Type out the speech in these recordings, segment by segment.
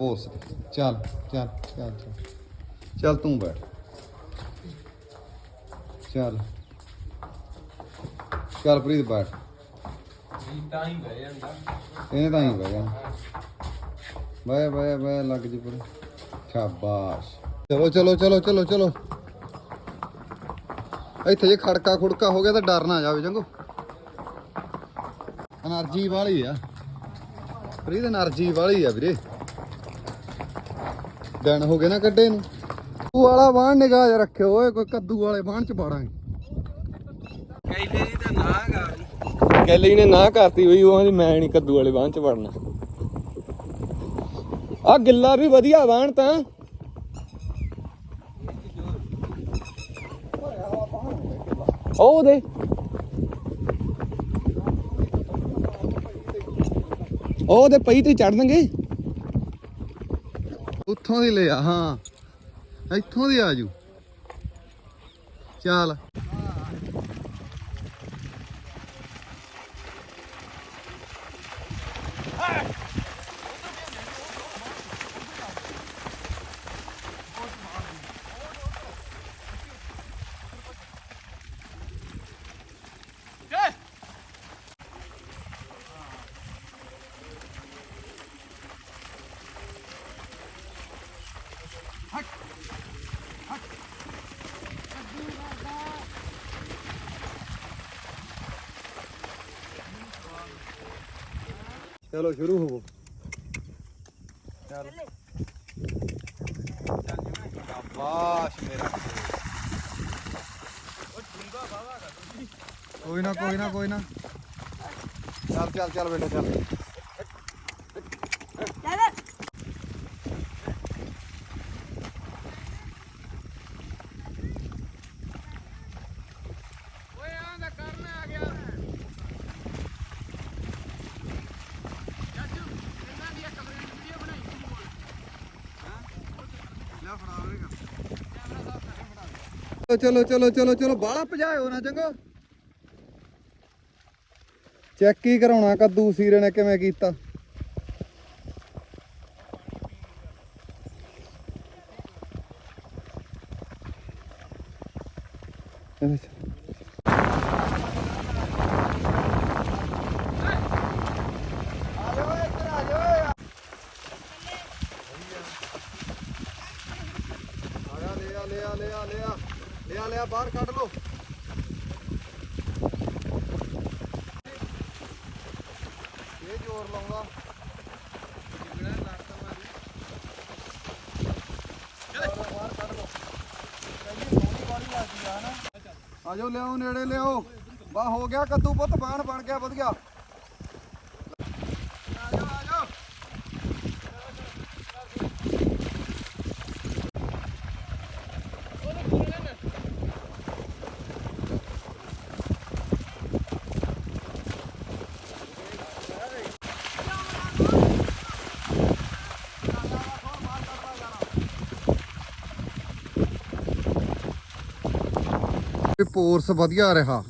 ਬੋਸ। ਚੱਲ ਚੱਲ ਚੱਲ ਚੱਲ। ਚੱਲ ਤੂੰ ਬੈਠ। ਚੱਲ। ਚੱਲ ਪ੍ਰੀਤ ਬੈਠ ਤਾਂ ਹੀ ਬਹਿ ਜਾਂਦਾ। ਇਹਨੇ ਤਾਂ ਹੀ ਬਹਿ ਜਾਣਾ ਬਹਿ ਬਹਿ ਬਹਿ ਲੱਗ ਜੀ ਸ਼ਾਬਾਸ਼। ਚਲੋ ਚਲੋ ਚਲੋ ਚਲੋ ਚਲੋ। ਇੱਥੇ ਜੇ ਖੜਕਾ ਖੁੜਕਾ ਹੋ ਗਿਆ ਤਾਂ ਡਰ ਨਾ ਜਾਵੇ ਜੰਗੋ એનર્ਜੀ ਵਾਲੀ ਆ। ਪ੍ਰੀਤ એનર્ਜੀ ਵਾਲੀ ਆ ਵੀਰੇ। ਦਿਨ ਹੋ ਗਏ ਨਾ ਕੱਢੇ ਨੂੰ। ਤੂੰ ਵਾਲਾ ਬਾਣ ਨਿਗਾਹ ਜਿਹਾ ਰੱਖਿਓ ਓਏ, ਕੋਈ ਕੱਦੂ ਵਾਲੇ ਬਾਣ ਚ ਪਾੜਾਂਗੇ। ਕੈਲੇ ਦੀ ਤਾਂ ਨਾ ਕਰ ਕੈਲੇ ਨੇ ਨਾ ਕਰਤੀ ਬਈ ਉਹ ਕਹਿੰਦੀ ਮੈਂ ਨਹੀਂ ਕੱਦੂ ਵਾਲੇ ਬਾਂਹ ਚ ਵੜਨਾ। ਆ ਗਿੱਲਾ ਵੀ ਵਧੀਆ ਬਾਣ ਤਾਂ। ਉਹ ਦੇ। ਉਹ ਦੇ ਪਈ ਤੇ ਚੜਨਗੇ ਉੱਥੋਂ ਦੀ ਲਿਆ ਹਾਂ। ਇੱਥੋਂ ਦੀ ਆ ਜੂ। ਚੱਲ। ਚਲੋ ਸ਼ੁਰੂ ਹੋਵੋ ਚੱਲ। ਸ਼ਾਬਾਸ਼ ਮੇਰਾ ਕੋਈ ਨਾ ਕੋਈ ਨਾ ਕੋਈ ਨਾ। ਚੱਲ ਚੱਲ ਚੱਲ ਬੇਟਾ ਚੱਲ ਓਏ ਆਂ ਦਾ ਕਰਨ ਆ ਗਿਆ ਚਾਚੂ ਇਹਨਾਂ ਦੀ ਇੱਕ ਵੀਡੀਓ ਬਣਾਈ ਸੀ ਕੋਲ ਲੈ ਫੜਾ ਵੀਰੇ ਚਲੋ ਚਲੋ ਚਲੋ ਚਲੋ ਬਾਹਲਾ ਭਜਾਇਓ ਨਾ ਚੰਗਾ। ਚੈੱਕ ਹੀ ਕਰਾਉਣਾ, ਕੱਦੂ ਸੀਰੇ ਨੇ ਕਿਵੇਂ ਕੀਤਾ? ਇਹਦੇ ਚ। ਆਇਆ ਲਿਆ ਲਿਆ ਲਿਆ ਲਿਆ ਲਿਆ ਬਾਹਰ ਕੱਢ ਲੋ ਇਹ ਜ਼ੋਰ ਲਾਉਂਦਾ। ਬਾਹਰ ਕੱਢ ਲੋ ਆਜੋ ਲਿਆਓ ਨੇੜੇ, ਲਿਆਓ। ਬਾ ਹੋ ਗਿਆ, ਕੱਦੂ ਪੁੱਤ, ਬਾਣ ਬਣ ਗਿਆ, ਵਧੀਆ। ਵੀ ਪੋਰਸ ਵਧੀਆ ਰਿਹਾ।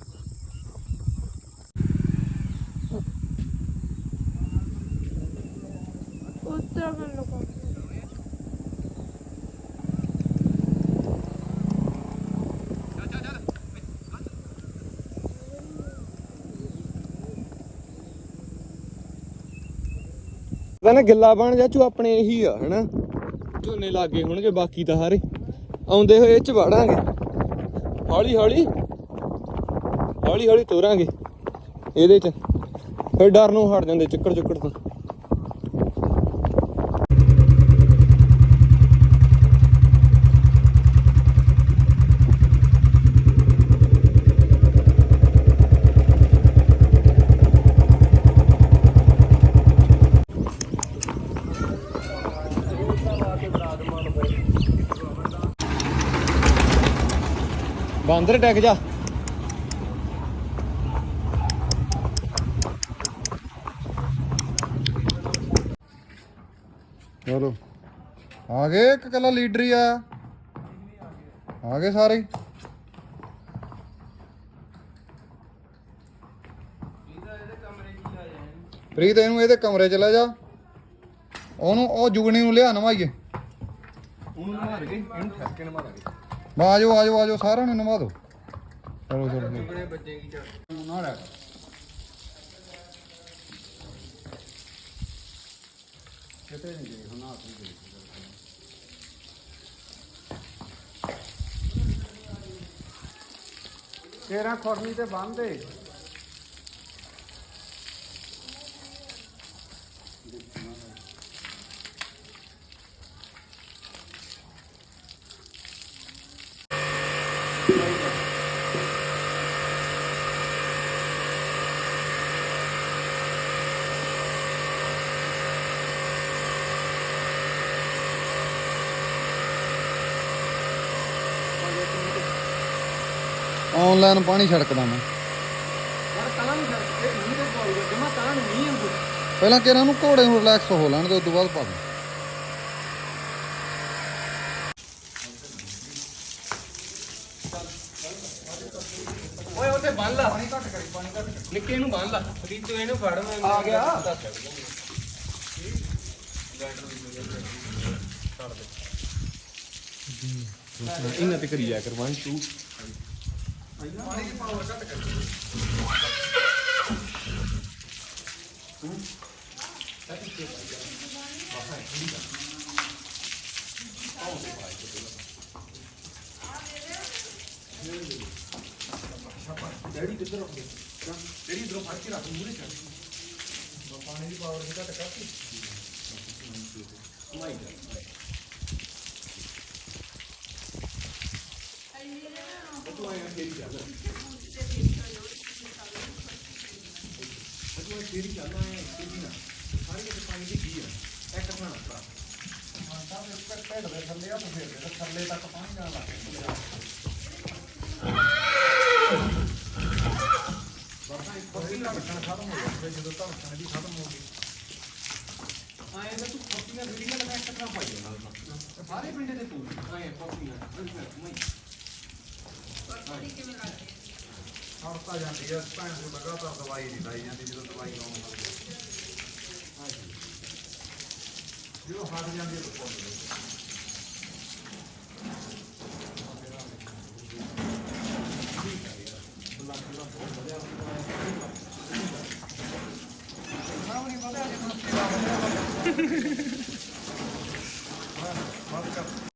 ਤਾਂ ਨਾ ਗਿੱਲਾ ਬਣ ਜਾਚੂ ਆਪਣੇ ਇਹੀ ਆ ਹਨਾ? ਝੋਨੇ ਲੱਗੇ ਹੋਣਗੇ ਬਾਕੀ ਤਾਂ ਹਾਰੇ। ਆਉਂਦੇ ਹੋਏ ਇਹ ਚ ਵੜਾਂਗੇ। ਹੌਲੀ ਹੌਲੀ ਹੌਲੀ ਹੌਲੀ ਤੋਰਾਂਗੇ ਇਹਦੇ ਚ। ਫਿਰ ਡਰ ਨੂੰ ਹਟ ਜਾਂਦੇ ਚੱਕਰ ਚੁੱਕੜ ਤੋਂ। ਬਾਂਦਰ ਟੈਕ ਜਾ। ਚਲੋ। ਆ ਗਏ ਇੱਕ ਕੱਲਾ ਲੀਡਰ ਹੀ ਆ। ਆ ਗਏ ਸਾਰੇ ਹੀ? ਪ੍ਰੀਤ ਇਹਨੂੰ ਇਹਦੇ ਕਮਰੇ ਚ ਲੈ ਜਾ। ਉਹਨੂੰ ਉਹ ਜੁਗਣੀ ਨੂੰ ਲਿਆ ਨਵਾਈਏ ਉਹਨੂੰ ਮਾਰ ਗਏ ਇਹਨੂੰ ਠੱਕ ਕੇ ਮਾਰਾਂਗੇ ਆਜੋ ਆਜੋ ਆਜੋ, ਸਾਰਿਆਂ ਨੂੰ ਨਵਾ ਦਿਓ ਚਲੋ ਚਲੋ ਚਲੋ। ਬੱਚੇ ਕੀ ਚੜ ਨਾ ਲੈ ਕਿਤੇ ਨਹੀਂ ਗਏ ਹੁਣ ਆਪ ਨਹੀਂ ਗਏ ਤੇਰਾ ਖੁਰਨੀ ਤੇ ਬੰਨ ਆਨਲਾਈਨ ਪਾਣੀ ਛੜਕਦਾ ਮੈਂ। ਯਾਰ ਤਾਂ ਨਹੀਂ ਸਰ ਇਹ ਨਹੀਂ ਤੇ ਪਾਉਗਾ ਜਮਾ ਤਾਂ ਨਹੀਂ ਹੈ ਪਹਿਲਾਂ ਕਿਹਨਾਂ ਨੂੰ ਘੋੜੇ ਨੂੰ ਰਿਲੈਕਸ ਹੋ ਲੈਣ ਦੇ ਉਸ ਤੋਂ ਬਾਅਦ ਪਾ ਦੇ। ਓਏ ਉੱਥੇ ਬੰਨ ਲਾ। ਪਾਣੀ ਘੱਟ ਕਰੀ ਪਾਣੀ ਘੱਟ ਨਿੱਕੇ ਨੂੰ ਬੰਨ ਲਾ। ਰੀਤੂ ਇਹਨੂੰ ਫੜ ਮੈਂ ਆ ਗਿਆ। ਇਹਨਾਂ ਤੇ ਕਰੀ ਜਾ ਕਰ 1 2 ਪਾਣੀ ਦੀ ਪਾਵਰ ਘੱਟ ਕਰੀ ਡੈਡੀ ਕਿੱਧਰ ਹੋ ਗਏ ਡੈਡੀ ਇਧਰੋਂ ਫੜ ਕੇ ਰੱਖ ਮੂਰੇ ਚੱਲ ਪਾਣੀ ਦੀ ਪਾਵਰ ਨਹੀਂ ਘੱਟ ਕਰਤੀ ਮਾਈ ਤੂੰ ਆਇਆ ਤੇਰੀ ਚੱਲ ਤੂੰ ਆਇਆ ਤੇਰੀ ਚੱਲ ਆਇਆ ਤੇਰੀ ਨਾ ਸਾਰੇ ਕਿਤੇ ਪਾਣੀ ਦੀ ਕੀ ਆ ਇੱਕ ਖਾਣਾ ਭਰਾ ਢਿੱਡ ਦੇ ਥੱਲੇ ਆ ਤੇ ਫਿਰ ਦੇ ਥੱਲੇ ਤੱਕ ਪਾਣੀ ਜਾਣ ਲੱਗ ਗਿਆ ਵਰਨਾ ਇੱਕ ਵਾਰੀ ਧੜਕਣ ਖਤਮ ਹੋ ਜਾਂਦੀ। ਜਦੋਂ ਧੜਕਣ ਦੀ ਖਤਮ ਹੋ ਗਈ ਆਏ ਨਾ ਤੂੰ ਕਾਪੀਆਂ ਵੀਡੀਓ ਲਗਾ ਇੱਕ ਤਰ੍ਹਾਂ ਪਾਈ ਜਾਂਦਾ ਸਾਰੇ ਪਿੰਡੇ ਦੇ ਤੂੰ। ਆਏ ਕਾਪੀਆਂ ਮੈਂ। ਹੜਤਾ ਜਾਂਦੀ ਹੈ ਭੈਣ ਨੂੰ ਲਗਾਤਾਰ ਦਵਾਈ ਨਹੀਂ ਲਾਈ ਜਾਂਦੀ ਜਦੋਂ ਦਵਾਈ ਲਾਉਣ ਲੱਗ ਜਦੋਂ ਹਟ ਜਾਂਦੀ ਹੈ ਤਾਂ ਪੁੱਛ ਲਓ।